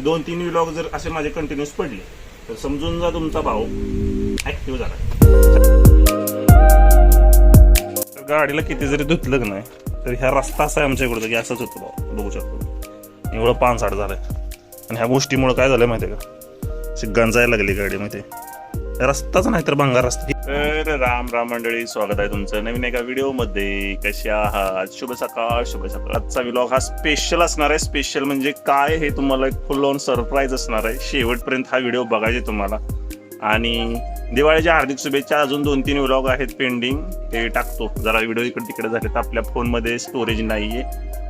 दोन तीन व्लॉग जर असे माझे कंटिन्यूस पडले तर समजून जा तुमचा भाऊ. ऍक्टिव्ह झाला. गाडीला किती जरी धुतलं नाही तर ह्या रस्ता असा आहे आमच्या इकडचा की असंच होतं भाऊ. बघू शकतो. एवढं पानसाड झालंय. आणि ह्या गोष्टीमुळे काय झालंय आहे का? शिग्गान जायला लागली गाडी माहिती आहे रस्ताच नाही तर भंगार रस्ता. तर राम राम मंडळी स्वागत आहे तुमचं नवीन एका व्हिडिओमध्ये कशी आहात? शुभ सकाळ शुभ सकाळ. आजचा व्लॉग हा स्पेशल असणार आहे. स्पेशल म्हणजे काय हे तुम्हाला एक फुल ऑन सरप्राईज असणार आहे. शेवटपर्यंत हा व्हिडिओ बघायचे तुम्हाला. आणि दिवाळीच्या हार्दिक शुभेच्छा. अजून दोन तीन व्लॉग आहेत पेंडिंग ते टाकतो. जरा व्हिडिओ इकडे तिकडे झाले तर आपल्या फोनमध्ये स्टोरेज नाहीये.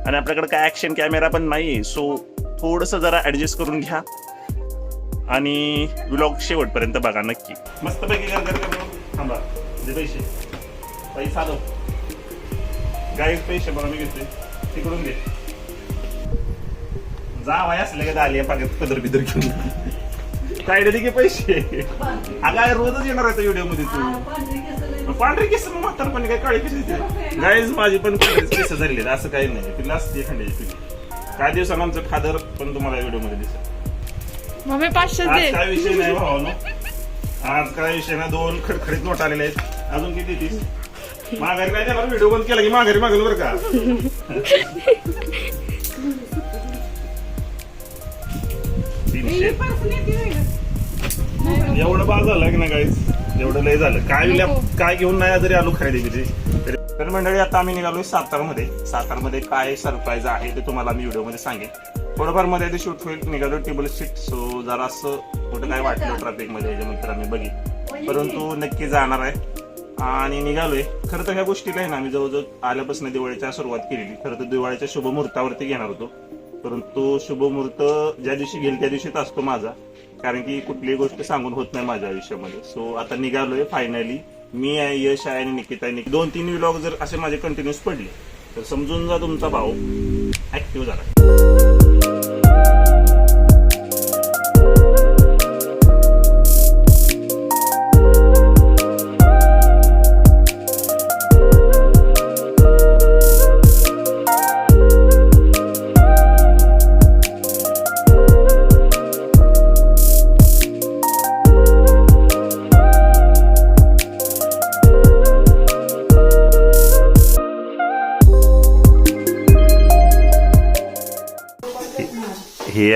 आणि आपल्याकडे काय ॲक्शन कॅमेरा पण नाहीये. सो थोडंसं जरा ॲडजस्ट करून घ्या. आणि व्लॉग शेवटपर्यंत बघा नक्की. मस्त पैकी कर कर कर थांबा. दे पैसे. पैसा दो गाई पैसे बघा मी घेतोय. तिकडून घे. जा वाय असले का आली पाण्यात पदर बिदर घेऊन. काय दे की पैसे. अगं रोजच येणार आहे व्हिडिओमध्ये तू. पांढरी केस मग म्हातारपणी काय काळी केस येते. गाईज माझी पण केस झालेली. असं काही नाही. तिला असते एखाद्याची पिढी काही दिवसांना आमचं फादर पण तुम्हाला व्हिडिओमध्ये दिसेल. मम्मी पाचशे आज दे. काय विषय नाही भावानो आज काय विषय ना दोन खडखडीत नोट आलेले आहेत. अजून किती तीस? माघारी नाही देणार व्हिडिओ बंद केला की माघारी मागल बरं का? तीनशे. एवढं बाद झालं की नाही गाईज एवढं लय झालं. काय विल्या काय घेऊन नाही जरी आलो खरेदी बिदी तरी तर मंडळी आता आम्ही निघालोय सातारमध्ये. सातारमध्ये काय सरप्राईज आहे ते तुम्हाला मी व्हिडिओमध्ये सांगेन. थोडंफारमध्ये ते शूट होईल. निघालो टेबल सीट सो जरा असं कुठं काय वाटलं ट्रॅफिकमध्ये याच्यानंतर आम्ही बघित परंतु नक्की जाणार आहे. आणि निघालोय. खरं तर ह्या गोष्टीला आहे ना आम्ही जवळजवळ आल्यापासून दिवाळीच्या सुरुवात केलेली. खरं तर दिवाळीच्या शुभ मुहूर्तावरती घेणार होतो. परंतु शुभ मुहूर्त ज्या दिवशी घेईल त्या दिवशीच असतो माझा. कारण की कुठलीही गोष्ट सांगून होत नाही माझ्या आयुष्यामध्ये. सो आता निघालोय फायनली मी आहे यश आहे आणि निकिता आहे. दोन तीन व्लॉग जर असे माझे कंटिन्यूस पडले तर समजून जा तुमचा भाऊ. ऍक्टिव्ह झाला.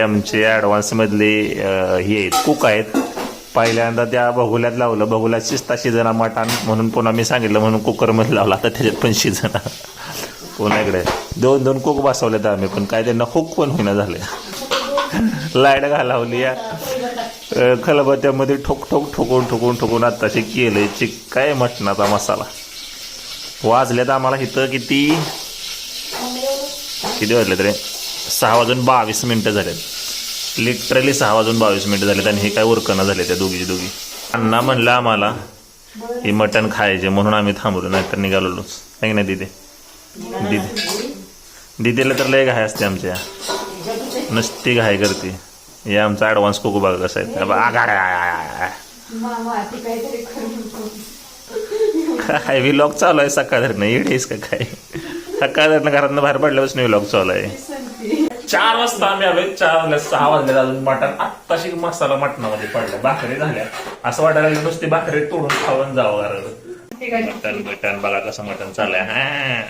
आमचे ॲडव्हान्समधले हे आहेत कुक आहेत. पहिल्यांदा त्या बघुल्यात लावलं बघुल्यात शिस्ता शिजना मटण म्हणून पुन्हा मी सांगितलं म्हणून कुकरमध्ये लावला आता त्याच्यात पण शिजना. पुन्हा इकडे. दोन दोन कुक बसवले आम्ही पण काय त्यांना हुक पण होईना झाले. लाइट घालावली या. खलबत्यामध्ये ठोक ठोक ठोकून ठोकून ठोकून आत्ताशी केलं चिक काय मटणाचा मसाला. वाजल्यात आम्हाला इथं किती? किती वाजले तरी? सहा वाजून बावीस मिनटं झालेत. लिटरली सहा वाजून बावीस मिनिटं झालेत आणि हे काय उरकणं झाले त्या दोघीची दोघी. अण्णा म्हणलं आम्हाला हे मटण खायचे म्हणून आम्ही थांबलो नाहीतर निघालोच आहे की नाही दिदी? दिदी. दिदीला तर लय घाय असते आमच्या. नुसती घाय करते. हे आमचा ॲडव्हान्स कोको बाग कसं आहे? बा- काय व्हिलॉग चालू आहे? सकाळ धरणं येडेस का काय? सकाळ धरणं घरातनं बाहेर पडल्यापासून व्हिलॉग चालू आहे. चार वाजता आम्ही आलोय. चार वाजल्या सहा वाजले अजून मटण. आत्ताशी मसाला मटणामध्ये पडला. भाकरी झाल्या. असं वाटायला लागलं नुसती भाकरी तोडून खाऊन जावं कारण मटण मटण बघा कसं मटण चाललंय. हा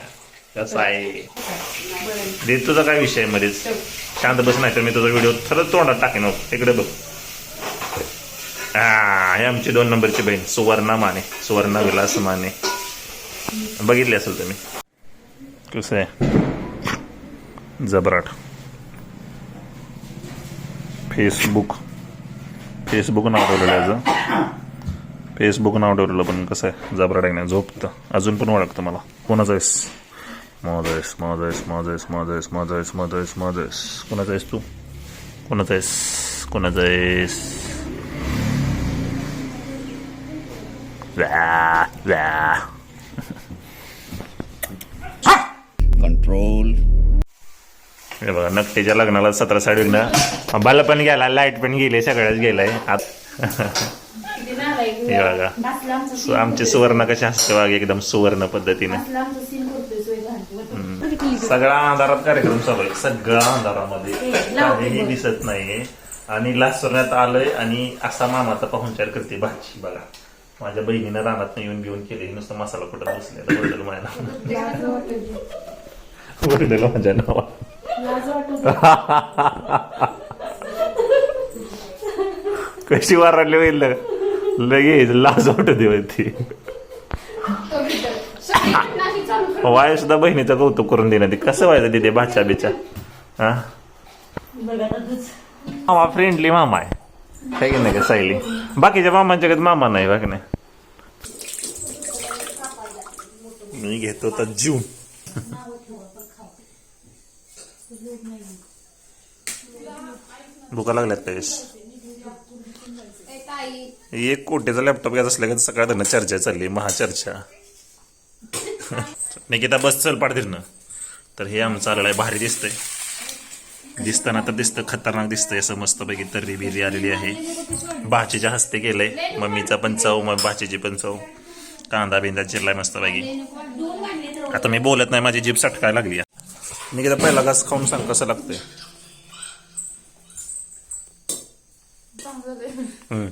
कसं आहे? दे तुझा काय विषय मध्येच? शांत बस नाही तर मी तुझा व्हिडिओ खरंच तोंडात टाकेन हो. इकडे बघ. हा हे आमची दोन नंबरची बहीण सुवर्णा माने. सुवर्णा विलास माने. बघितली असेल तुम्ही? कसं आहे? जबराट. फेसबुक फेसबुक नाव ठेवलेलं याचं फेसबुक नाव ठेवलेलं पण कसं आहे जबराट आहे नाही झोपतं. अजून पण ओळखतं मला. कोणाचं आहेस? माझं आहेस माझं आहेस माझं आहेस माझं आहेस माझं आहेस माझं आहेस माझं आहेस. कोणाचं आहेस तू? कोणाचं आहेस? कोणाचं आहेस? व्या व्या. Control. हे बघा नकटीच्या लग्नाला सतरा साडीनं. बाला पण गेला लाइट पण गेली सगळ्याच गेलाय. हे बघा. आमची सुवर्ण कशी असते वाघ एकदम सुवर्ण पद्धतीने. सगळा अंधारात कार्यक्रम चालू आहे. सगळा अंधारामध्ये. काहीही दिसत नाहीये. आणि लासवण्यात आलंय आणि असा मामाचा पाहुणचार करते भाची बघा. माझ्या बहिणीनं रानात येऊन घेऊन केले नुसतं मसाला कुठं बसले माझ्या नावा माझ्या नावा कशी वारडली होईल लगेच लाज वाटते ती. वाय सुद्धा बहिणीचं कौतुक करून देणार ते. कसं व्हायचं तिथे बाच्या? बिचा हा? मामा फ्रेंडली मामा आहे. काय की नाही का सायली? बाकीच्या मामांच्या कधी मामा नाही बाकी नाही मी घेतो तर जीव. भुका लागल्यात पाहिजे एक कोटीचा लॅपटॉप घ्यायचा असल्या का सकाळ धरणं चर्चा चालली महाचर्चा. निकिता बस चल पाडतील तर हे आमचं आलेलं आहे भारी दिसतंय. दिसताना तर दिसतं खतरनाक दिसतंय असं मस्तपैकी तर्री बिरी आलेली आहे. भाचीच्या हस्ते केलंय मम्मीचा पण चव मग भाचीची पण चव. कांदा बिंदा चिरलाय मस्तपैकी. आता मी बोलत नाही माझी जीभ सटकायला लागली निकिता पहिला घास खाऊन सांग कसं लागतंय.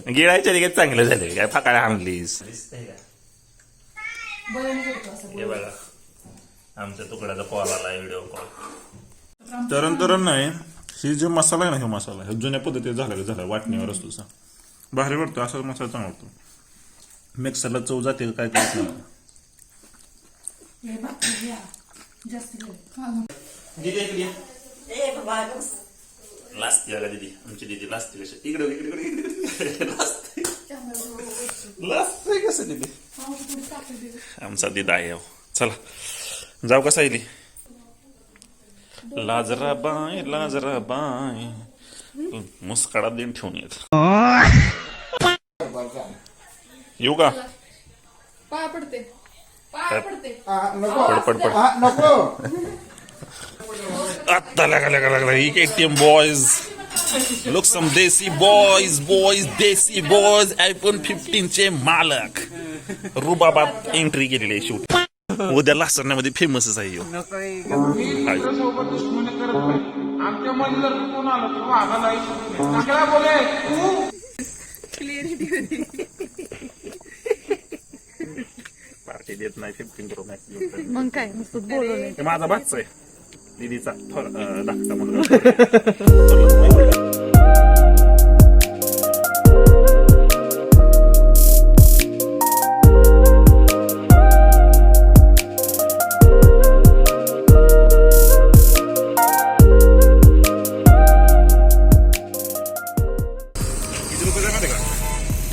गिळायच्या दिगेत चांगलं झाले काय फाकाळ्या आणलीस? हे बघा. आमच्या तुकड्याचा कॉल आला व्हिडिओ कॉल तरण तरण नाही. ही जो मसाला आहे ना हा मसाला हे जुन्या पद्धतीत झालेला झाला वाटणीवर असतो तसा भारी वाटतो असा मसाला चांगला वाटतो. मिक्सरला चव जाते काय काय नाही दीदी इकडे ये. लाजते का दीदी आमची दीदी लाजते कशी. इकडे इकडे इकडे इकडे इकडे लाजते लाजते कसं दीदी? आमचा दिदा आहे हो. चला. जाऊ का सायली? लाजरा बाय लाजरा बाय मुस्काडा देऊन ठेवून येत. येऊ का? पाय पडते. पाय पडते. पड पड पड. हा, नको. आत्ता लागा लागा लागला एक ATM boys look some desi boys boys desi boys iPhone fifteen चे मालक. रुबाबात एंट्री केलेली आहे शूट उद्या लासरण्यामध्ये फेमसच आहे ह्यो. हाय. सोबत दुश्मनी करत नाही आमच्या मध्ये जर कोण आलं तर वाघा नाही सगळ्या बोले तू पार्टी देत नाही फिफ्टीन प्रो मॅक्स मग काय? नुसतं बोलवलंय. हे माझा भाच आहे. दीदीचा थोर अं, धाकटा मुलगा किती रुपये माहिती का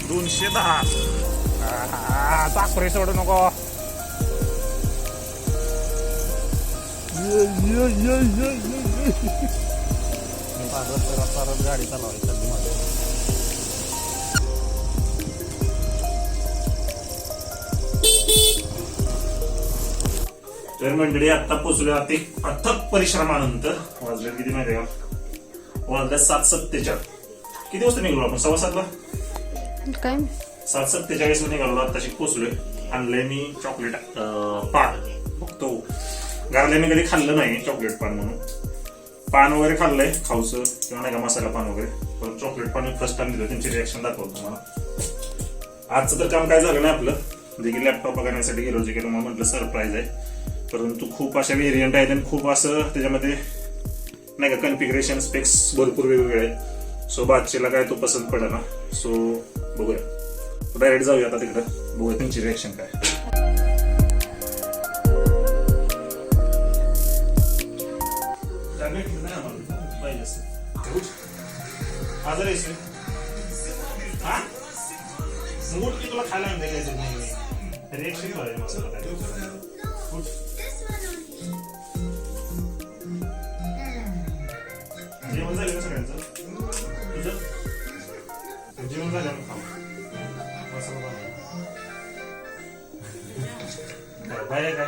दोनशे दहा चाकरी सोडू नको गाडी चालवायची तर मंडळी आता पोचलो आते अथक परिश्रमानंतर. वाजले किती माहिती का? वाजले सात सत्तेचाळ किती वाजता निघलो आपण? सव्वा सातला? काय? सात सत्तेचाळीसमध्ये निघालो. आताशी पोचलोय आणलंय मी चॉकलेट पान बघतो. घराला मी कधी खाल्लं नाही चॉकलेट पान म्हणून. पान वगैरे खाल्लंय खाऊचं किंवा नाही का मसाला पान वगैरे. पण चॉकलेट पान फर्स्ट टाइम दिलं त्यांची रिॲक्शन दाखवतो तुम्हाला. आजचं तर काम काय झालं नाही आपलं. जे की लॅपटॉप बघण्यासाठी गेलो जे की तुम्हाला म्हटलं सरप्राईज आहे. परंतु खूप अशा व्हेरियंट आहेत आणि खूप असं त्याच्यामध्ये नाही का कन्फिगरेशन स्पेक्स भरपूर वेगवेगळे आहेत. सो बादशीला काय तो पसंत पडेल ना. सो बघूया. डायरेक्ट जाऊया आता तिकडं. बघूया त्यांची रिॲक्शन काय. पाहिजे असं. आजार आहेस रे? हा? मग उठ की तुला खायला आणते काय नाही रिॲक्शन करायचं मसाला काय. जेवण झालं का सगळ्यांचं तुझं जेवण झालं ना खाऊ मसाला बनव. बाहेर काय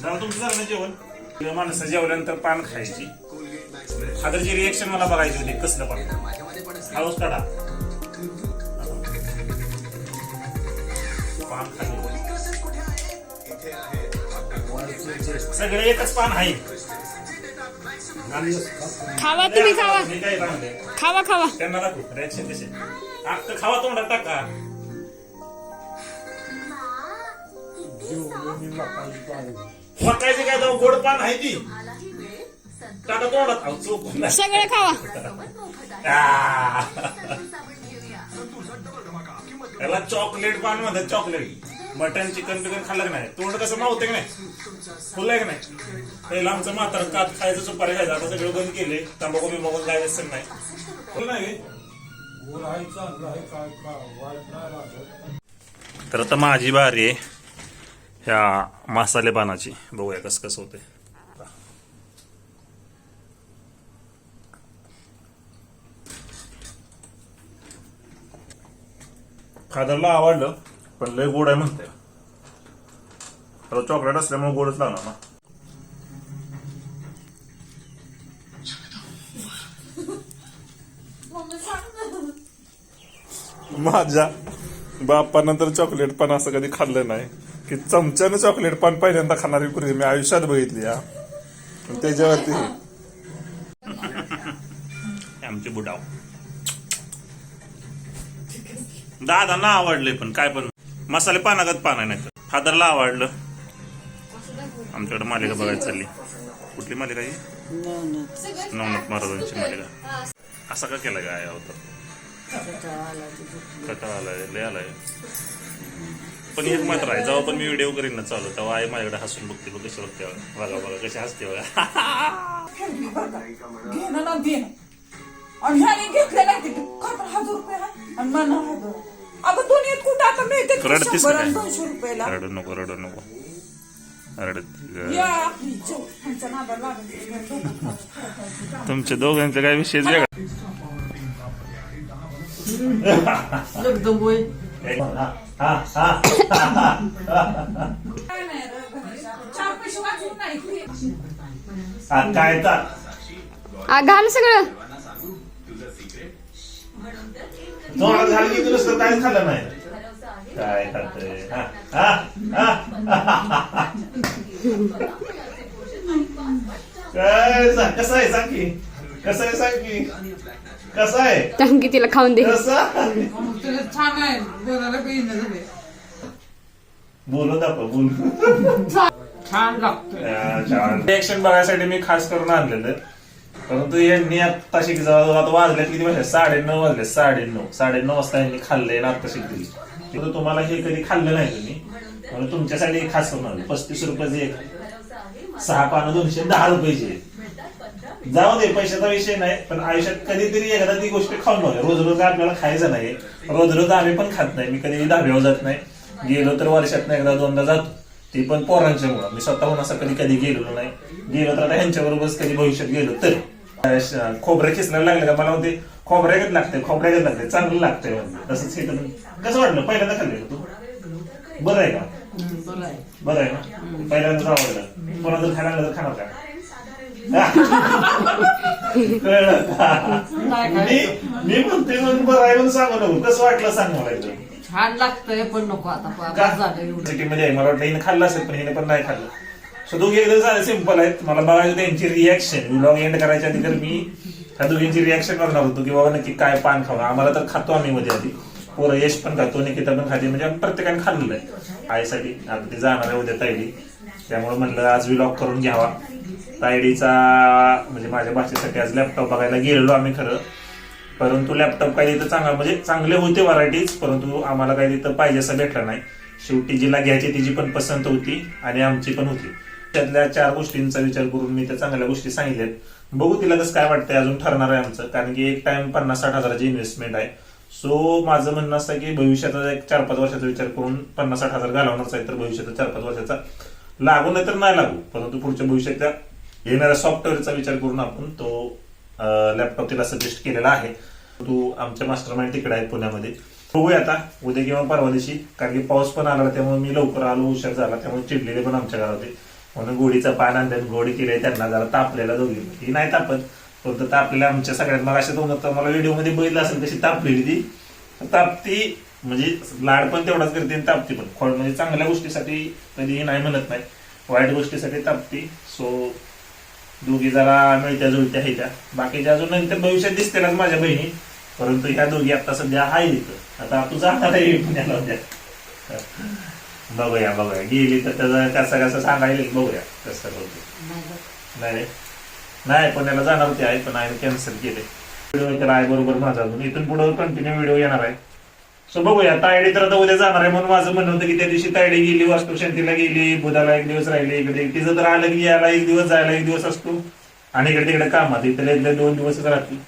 झालं तुमचं झालं ना जेवण माणसं जेवल्यानंतर पान खायची. खादरची रिएक्शन मला बघायची होती कसलं पान? हळूच काढा. पान खाली. सगळे एकच पान आहे. खावा तुम्ही खावा. खावा खावा. त्यांना दाखव रिॲक्शन कसे खावा तोंडात टाका. मकायचे काय तर गोड पान आहे ती. टाका तोंडात चोकून नाही. सगळं खावा. आ. याला चॉकलेट पान म्हणतात चॉकलेट. मटन चिकन बिकन खाल्लं का नाही? तोंड कसं मावते का नाही? फुललंय का नाही? पहिला आमचं म्हातार कात खायचं सुपारी खायचं आता सगळं बंद केले तंबाखू बिंबाखू काय व्यसन नाही. फुल नाही? तर आता माझी बारी आहे. ह्या मसाले पानाची बघूया कसं कसं होते फादरला आवडलं पण लय गोड आहे म्हणते. तर चॉकलेट असल्यामुळे गोडच लागणार ना. माझ्या बाप्पानं तर चॉकलेट पान असं कधी खाल्लं नाही. की चमच्यानं चॉकलेट पान पहिल्यांदा खाणारी पुरी मी आयुष्यात बघितली हा. पण त्याच्यावरती आमचे बुडाव. दादांना आवडले पण काय पण. मसाले पानागत पान आहे नाही तर फादरला आवडलं. आमच्याकडे मालिका बघायला चालली. कुठली मालिका ही? नवनाथ महाराजांची मालिका. असा का केला काय होतं? कटाळा आलाय लय आलाय. पण एक मात्र आहे. जेव्हा पण मी व्हिडिओ करीन ना चालू तेव्हा आई माझ्याकडे हसून बघते बघ कशी बघते बघा बघा बघा कशी हसते बघा. घेणं ना देणं आणि ह्याने घेतले नाही ते का तर हजार रुपये आहे आणि मला हजार अगं दुनियेत कुठं आता मिळते? का रडतीस शंभर का आणि काय? दोनशे रुपयाला. रडू नको रडू नको. रडत या आपली चव आमच्या नादाला लागून तुमच्या दोघांचा काय विषय वेगळा. काय काय घाल सगळं. जोरात की नुसतं काहीच खाल्लं नाही. काय हा, हा, हा. कसं आहे सांग की? कसं आहे सांग की? कसं आहे? तिला खाऊन दे. कसं? तुला छान आहे. बोलायला काही झाले बोलू दाखव बोल. छान लागतं रिएक्शन बघायसाठी मी खास करून आणलेलं. परंतु यांनी आता शिक आता वाजल्यात किती वाजले? साडे नऊ वाजले साडे नऊ साडे नऊ वाजता यांनी खाल्ले ना आता शिकली तिथं तुम्हाला हे कधी खाल्लं नाही तुम्ही. म्हणून तुमच्यासाठी खास करून आणलं. पस्तीस रुपयाचे एक सहा पानं दोनशे दहा रुपयाचे. जाऊ दे पैशाचा विषय नाही पण आयुष्यात कधीतरी एकदा ती गोष्ट खाऊन बघा. रोज रोज आपल्याला खायचं नाही. रोज रोज आम्ही पण खात नाही. मी कधी धाब्यावर जात नाही. गेलो तर वर्षात एकदा दोनदा जातो. ती पण पोरांच्या मुळे मी स्वतःहून असं कधी कधी गेलेलो नाही. गेलो तर आता ह्यांच्या बरोबरच कधी भविष्यात गेलो तर. खोबरं खिसण्याला लागलं का? मला म्हणते खोबऱ्यागत लागतंय खोबऱ्यागत लागतंय चांगलं लागतंय म्हणजे तसंच हे कसं वाटलं? पहिल्यांदा खाल्लेलं तू? बरं आहे का? बरं आहे. ना? पहिल्यांदाच आवडलं. कोणा जर खायला लागलं तर खाणार का? कळलं. का? मी मी म्हणते म्हणून बरं आहे म्हणून सांगू नको. कसं वाटलं सांग मला छान लागतंय पण नको आता. का? बस झालं एवढं. सिटीमध्ये आहे. मला वाटलं हिने खाल्लं असेल पण हिने पण नाही खाल्लं. सो दोघे एकदम साधे सिंपल आहेत मला बघायचं त्यांची रिॲक्शन व्लॉग एंड करायच्या आधी तर मी ह्या दोघींची रिॲक्शन करणार होतो की बाबा नक्की काय पान खावं? आम्हाला तर खातो आम्ही मध्ये आधी. पोरं यश पण खातो निकिता पण खाते. म्हणजे आम्ही प्रत्येकाने खाल्लेलं आहे. आईसाठी आता ती जाणार आहे उद्या तायडी त्यामुळे म्हणलं आज व्लॉग करून घ्यावा. तायडीचा म्हणजे माझ्या भाषेसाठी आज लॅपटॉप बघायला गेलेलो आम्ही खरं. परंतु लॅपटॉप काही तिथं चांगला म्हणजे चांगले होते व्हरायटीज परंतु आम्हाला काही तिथं पाहिजे असं भेटलं नाही. शेवटी जिला घ्यायची तिची पण पसंत होती आणि आमची पण होती. त्यातल्या चार गोष्टींचा विचार करून मी त्या चांगल्या गोष्टी सांगितल्यात. बघू तिला कसं काय वाटतंय अजून ठरणार आहे आमचं. कारण की एक टाइम पन्नास साठ हजाराची इन्व्हेस्टमेंट आहे. सो माझं म्हणणं असं की भविष्याचा एक चार पाच वर्षाचा विचार करून पन्नास साठ हजार घालवणारच आहे तर भविष्याचा चार पाच वर्षाचा. लागू नाही तर नाही लागू. परंतु पुढच्या भविष्यात येणाऱ्या सॉफ्टवेअरचा विचार करून आपण तो लॅपटॉप तिला सजेस्ट केलेला आहे. तू आमच्या मास्टर माइंड तिकडे आहे पुण्यामध्ये. बघूया आता उद्या किंवा परवा दिवशी कारण की पाऊस पण आला त्यामुळे मी लवकर आलो उशीर झाला त्यामुळे चिडलेले पण आमच्या घरात होते. म्हणून गोडीचा पान आणलं गोडी केले त्यांना जरा तापलेला दोघी. ती नाही तापत फक्त तापलेल्या आमच्या सगळ्यात मला अशा दोन मला व्हिडिओमध्ये बघितलं असेल कशी तापलेली ती तापती म्हणजे लाड पण तेवढाच करते आणि तापती पण. खोड म्हणजे चांगल्या गोष्टीसाठी कधीही नाही म्हणत नाही. वाईट गोष्टीसाठी तापती. सो दोघी जरा मिळत्या जुळत्या आहे त्या. बाकीच्या अजून नंतर भविष्यात दिसतेलाच माझ्या बहिणी. परंतु ह्या दोघी आता सध्या आहे इथं. आता तू जाणार आहे पुण्याला उद्या. बघूया बघूया. गेली तर त्याचा कसं कसं सांगायला बघूया. कसं करतो नाही नाही पुण्याला जाणार होते आहे पण आहे कॅन्सल केले व्हिडिओ तर आहे बरोबर माझा अजून. इथून पुढे कंटिन्यू व्हिडिओ येणार आहे. सो बघूया तायडी तर आता उद्या जाणार आहे म्हणून माझं म्हणणं होतं की त्या दिवशी तायडी गेली वास्तुशांतीला गेली बुधाला एक दिवस राहिले इकडे तिचं तर आलं की याला एक दिवस जायला एक दिवस असतो. आणि इकडे तिकडे कामात इथले इथले दोन दिवसच राहतील.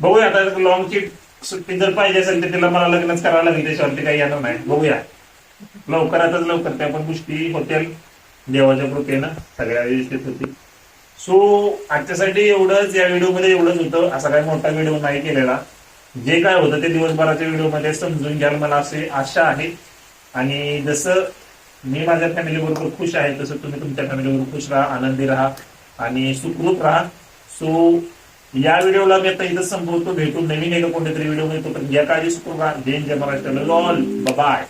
बघूया आता लॉंगची सुट्टी जर पाहिजे असेल तर तिला मला लग्नच करावं लागेल त्याच्यावरती काही येणार नाही. बघूया. लवकरातच लवकर त्या पण गोष्टी होतील देवाच्या कृपेनं सगळ्या व्यवस्थित होती सो आजच्यासाठी एवढंच या व्हिडिओमध्ये एवढंच होतं. असा काही मोठा व्हिडिओ नाही केलेला. जे काय होतं ते दिवसभराच्या व्हिडिओमध्ये समजून घ्याल मला असे आशा आहे. आणि जसं मी माझ्या फॅमिली बरोबर खुश आहे तसं तुम्ही तुमच्या फॅमिली बरोबर खुश राहा आनंदी राहा आणि सुखरूप राहा. सो या व्हिडिओला मी आता इथं संपवतो. भेटून नवीन एका कोणत्या तरी व्हिडिओमध्ये पण या काळजी सुखरूप राहा. जय जय महाराष्ट्र. All bye